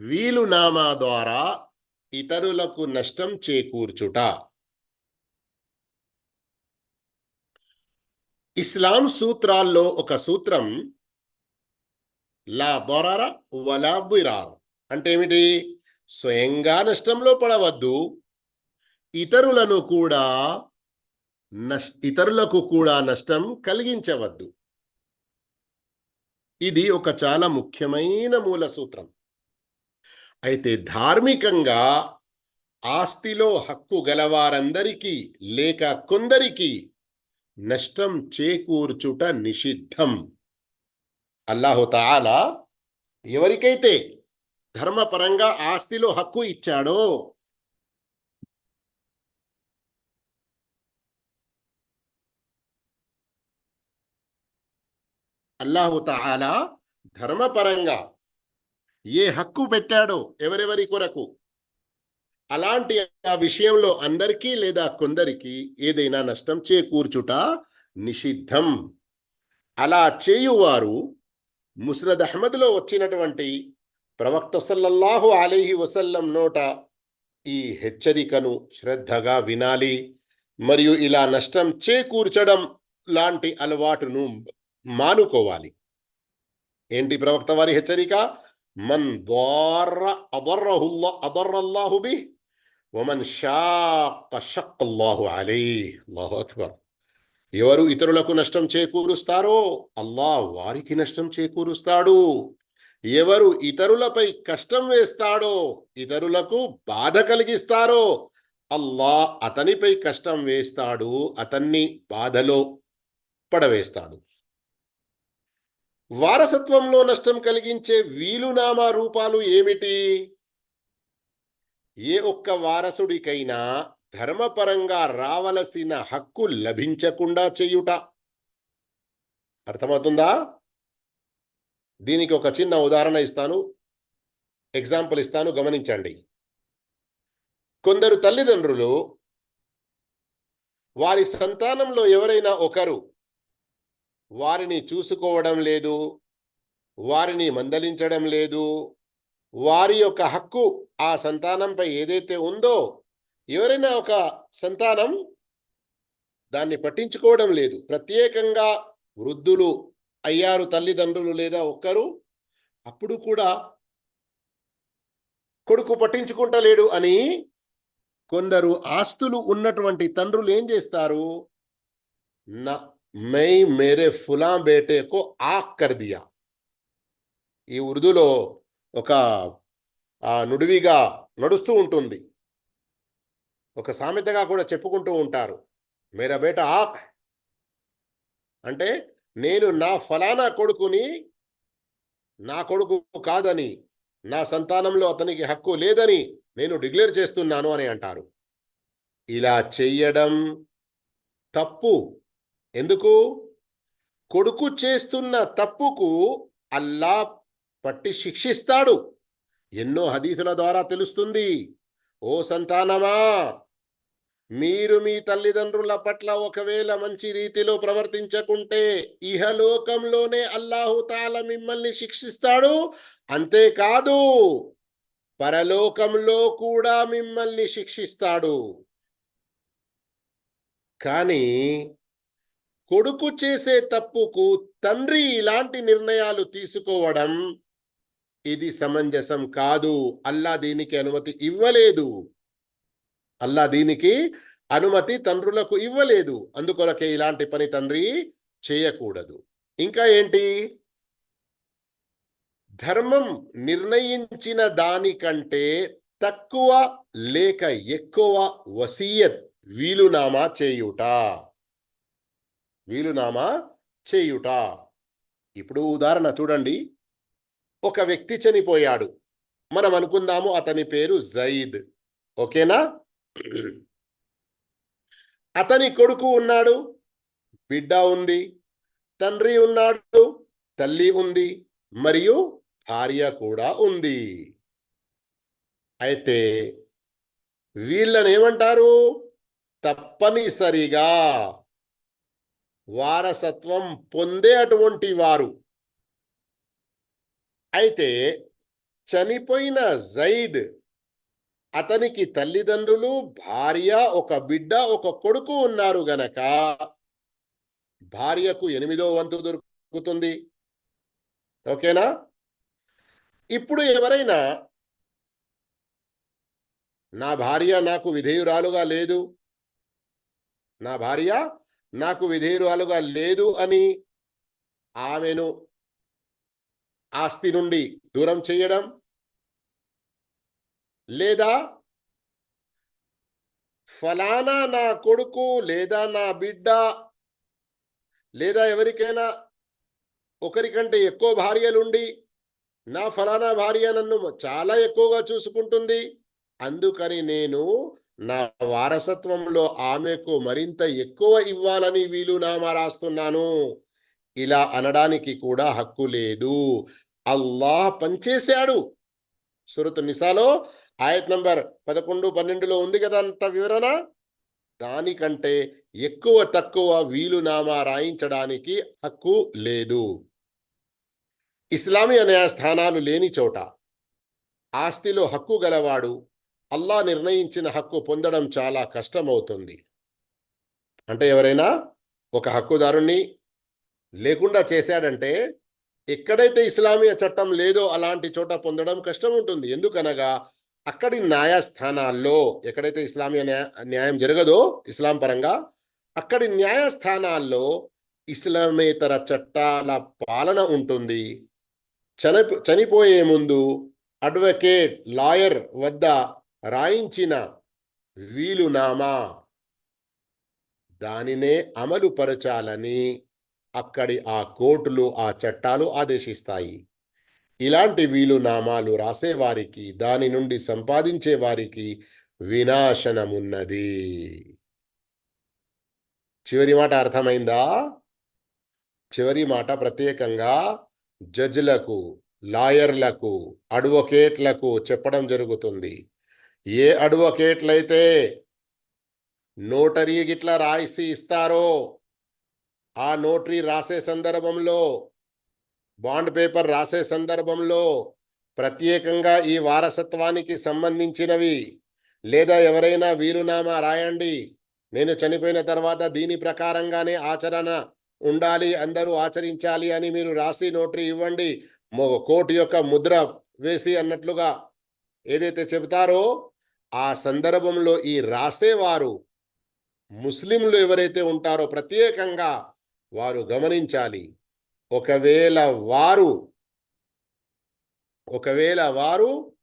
వీలునామా ద్వారా ఇతరులకు నష్టం చేకూర్చుట. ఇస్లాం సూత్రాల్లో ఒక సూత్రం లా దొరర వలా బిరార్. అంటే ఏమిటి? స్వయంగా నష్టంలో పడవద్దు. ఇతరులను కూడా నష్ ఇతరులకు కూడా నష్టం కలిగించవద్దు. ఇది ఒక చాలా ముఖ్యమైన మూల సూత్రం. అయితే ధార్మికంగా ఆస్తిలో హక్కు గలవారందరికీ లేక కొందరికి నష్టం చేకూర్చుట నిషిద్ధం. అల్లాహుతాల ఎవరికైతే ధర్మపరంగా ఆస్తిలో హక్కు ఇచ్చాడో అల్లాహుతాల ధర్మపరంగా ఏ హక్కు పెట్టాడో ఎవరెవరి కొరకు? అలాంటి ఆ విషయంలో అందరికీ లేదా కొందరికి ఏదైనా నష్టం చేకూర్చుట నిషిద్ధం. అలా చేయువారు ముసరద్ అహ్మద్లో వచ్చినటువంటి ప్రవక్త సల్లల్లాహు అలీహి వసల్లం నోట ఈ హెచ్చరికను శ్రద్ధగా వినాలి. మరియు ఇలా నష్టం చేకూర్చడం లాంటి అలవాటును మానుకోవాలి. ఏంటి ప్రవక్త వారి హెచ్చరిక? మన్ ద్వార అదర్రహుల్లా అదర్రల్లాహు వమన్ షాక్క షక్కల్లాహు అలీ అల్లాహు అక్బర్ ఎవరు ఇతరులకు నష్టం చేకూరుస్తారో అల్లా వారికి నష్టం చేకూరుస్తాడు. ఎవరు ఇతరులపై కష్టం వేస్తాడో ఇతరులకు బాధ కలిగిస్తారో అల్లా అతనిపై కష్టం వేస్తాడు అతన్ని బాధలో పడవేస్తాడు. వారసత్వంలో నష్టం కలిగించే వీలునామా రూపాలు ఏమిటి? ఏ ఒక్క వారసుడికైనా ధర్మపరంగా రావలసిన హక్కు లభించకుండా చేయుట. అర్థమవుతుందా? దీనికి ఒక చిన్న ఉదాహరణ ఇస్తాను. ఎగ్జాంపుల్ ఇస్తాను. గమనించండి. కొందరు తల్లిదండ్రులు వారి సంతానంలో ఎవరైనా ఒకరు వారిని చూసుకోవడం లేదు వారిని మందలించడం లేదు. వారి యొక్క హక్కు ఆ సంతానంపై ఏదైతే ఉందో ఎవరైనా ఒక సంతానం దాన్ని పట్టించుకోవడం లేదు. ప్రత్యేకంగా వృద్ధులు అయ్యారు తల్లిదండ్రులు లేదా ఒక్కరు అప్పుడు కూడా కొడుకు పట్టించుకుంటలేడు అని కొందరు ఆస్తులు ఉన్నటువంటి తండ్రులు ఏం చేస్తారు? నా మై మేరే ఫులా బేటేకో ఆక్ కర్ దియా ఈ ఉర్దూలో ఒక నుడివిగా నడుస్తూ ఉంటుంది. ఒక సామెతగా కూడా చెప్పుకుంటూ ఉంటారు. మేరా బేట ఆక్ అంటే నేను నా ఫలానా కొడుకుని నా కొడుకు కాదని నా సంతానంలో అతనికి హక్కు లేదని నేను డిక్లేర్ చేస్తున్నాను అని అంటారు. ఇలా చెయ్యడం తప్పు. ఎందుకు? కొడుకు చేస్తున్న తప్పుకు అల్లా పట్టి శిక్షిస్తాడు. ఎన్నో హదీసుల ద్వారా తెలుస్తుంది. ఓ సంతానమా మీరు మీ తల్లిదండ్రుల పట్ల ఒకవేళ మంచి రీతిలో ప్రవర్తించకుంటే ఇహలోకంలోనే అల్లాహుతాల మిమ్మల్ని శిక్షిస్తాడు. అంతేకాదు పరలోకంలో కూడా మిమ్మల్ని శిక్షిస్తాడు. కానీ కొడుకు చేసే తప్పుకు తండ్రి ఇలాంటి నిర్ణయాలు తీసుకోవడం ఇది సమంజసం కాదు. అల్లా దీనికి అనుమతి ఇవ్వలేదు. అల్లా దీనికి అనుమతి తండ్రులకు ఇవ్వలేదు. అందుకొరకే ఇలాంటి పని తండ్రి చేయకూడదు. ఇంకా ఏంటి? ధర్మం నిర్ణయించిన దానికంటే తక్కువ లేక ఎక్కువ వసీయత్ వీలునామా చేయుట. వీలునామా చేయుట. ఇప్పుడు ఉదాహరణ చూడండి. ఒక వ్యక్తి చనిపోయాడు. మనం అనుకుందాము అతని పేరు జైద్. ఓకేనా? అతని కొడుకు ఉన్నాడు. బిడ్డ ఉంది. తండ్రి ఉన్నాడు. తల్లి ఉంది. మరియు భార్య కూడా ఉంది. అయితే వీళ్ళని ఏమంటారు? తప్పనిసరిగా వారసత్వం పొందే అటువంటి వారు. అయితే చనిపోయిన జైద్ అతనికి తల్లిదండ్రులు భార్య ఒక బిడ్డ ఒక కొడుకు ఉన్నారు గనక భార్యకు ఎనిమిదో వంతు దొరుకుతుంది. ఓకేనా? ఇప్పుడు ఎవరైనా నా భార్య నాకు విధేయురాలుగా లేదు నా భార్య నాకు విధేయురాలుగా లేదు అని ఆమెను ఆస్తి నుండి దూరం చేయడం లేదా ఫలానా నా కొడుకు లేదా నా బిడ్డ లేదా ఎవరికైనా ఒకరికంటే ఎక్కువ భార్యలుండి నా ఫలానా భార్య నన్ను చాలా ఎక్కువగా చూసుకుంటుంది. అందుకని నేను నా వారసత్వంలో ఆమెకు మరింత ఎక్కువ ఇవ్వాలని వీలునామా రాస్తున్నాను. ఇలా అనడానికి కూడా హక్కు లేదు. అల్లాహ్ పనిచేశాడు. సురత్ నిసాలో ఆయత్ నంబర్ పదకొండు పన్నెండులో ఉంది కదా అంత వివరణ? దానికంటే ఎక్కువ తక్కువ వీలునామా రాయించడానికి హక్కు లేదు. ఇస్లామీ న్యాయస్థానాలు లేని చోట ఆస్తిలో హక్కు గలవాడు అల్లా నిర్ణయించిన హక్కు పొందడం చాలా కష్టమవుతుంది. అంటే ఎవరైనా ఒక హక్కుదారుణ్ణి లేకుండా చేశాడంటే ఎక్కడైతే ఇస్లామీయ చట్టం లేదో అలాంటి చోట పొందడం కష్టం ఉంటుంది ఎందుకనగా అక్కడి న్యాయస్థానాల్లో ఎక్కడైతే ఇస్లామీయ న్యాయ న్యాయం జరగదో ఇస్లాం పరంగా అక్కడి న్యాయస్థానాల్లో ఇస్లామేతర చట్టాల పాలన ఉంటుంది. చనిపో చనిపోయే ముందు అడ్వకేట్ లాయర్ వద్ద రాయించిన వీలునామా. దానినే అమలు పరచాలని అక్కడి ఆ కోర్టులు ఆ చట్టాలు ఆదేశిస్తాయి. ఇలాంటి వీలునామాలు రాసేవారికి దాని నుండి సంపాదించే వారికి వినాశనమున్నది. చివరి మాట అర్థమైందా? చివరి మాట ప్రత్యేకంగా జడ్జిలకు లాయర్లకు అడ్వకేట్లకు చెప్పడం జరుగుతుంది. ఏ అడ్వకేట్లయితే నోటరీ గిట్లా రాసి ఇస్తారో ఆ నోటరీ రాసే సందర్భంలో బాండ్ పేపర్ రాసే సందర్భంలో ప్రత్యేకంగా ఈ వారసత్వానికి సంబంధించినవి లేదా ఎవరైనా వీరునామా రాయండి. నేను చనిపోయిన తర్వాత దీని ప్రకారంగానే ఆచరణ ఉండాలి అందరూ ఆచరించాలి అని మీరు రాసి నోటరీ ఇవ్వండి. మొ- కోర్టు యొక్క ముద్ర వేసి అన్నట్లుగా ఏదైతే చెబుతారో ఆ సందర్భంలో ఈ రాసేవారు ముస్లింలు ఎవరైతే ఉంటారో ప్రత్యేకంగా వారు గమనించాలి. ఒకవేళ వారు ఒకవేళ వారు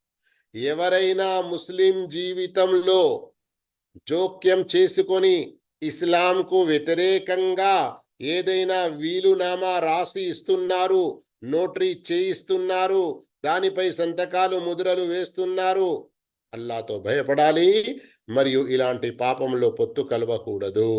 ఎవరైనా ముస్లిం జీవితంలో జోక్యం చేసుకొని ఇస్లాంకు వ్యతిరేకంగా ఏదైనా వీలునామా రాసి ఇస్తున్నారు నోటరీ చేయిస్తున్నారు దానిపై సంతకాలు ముద్రలు వేస్తున్నారు అల్లాతో భయపడాలి మరియు ఇలాంటి పాపంలో పొత్తు కలవకూడదు.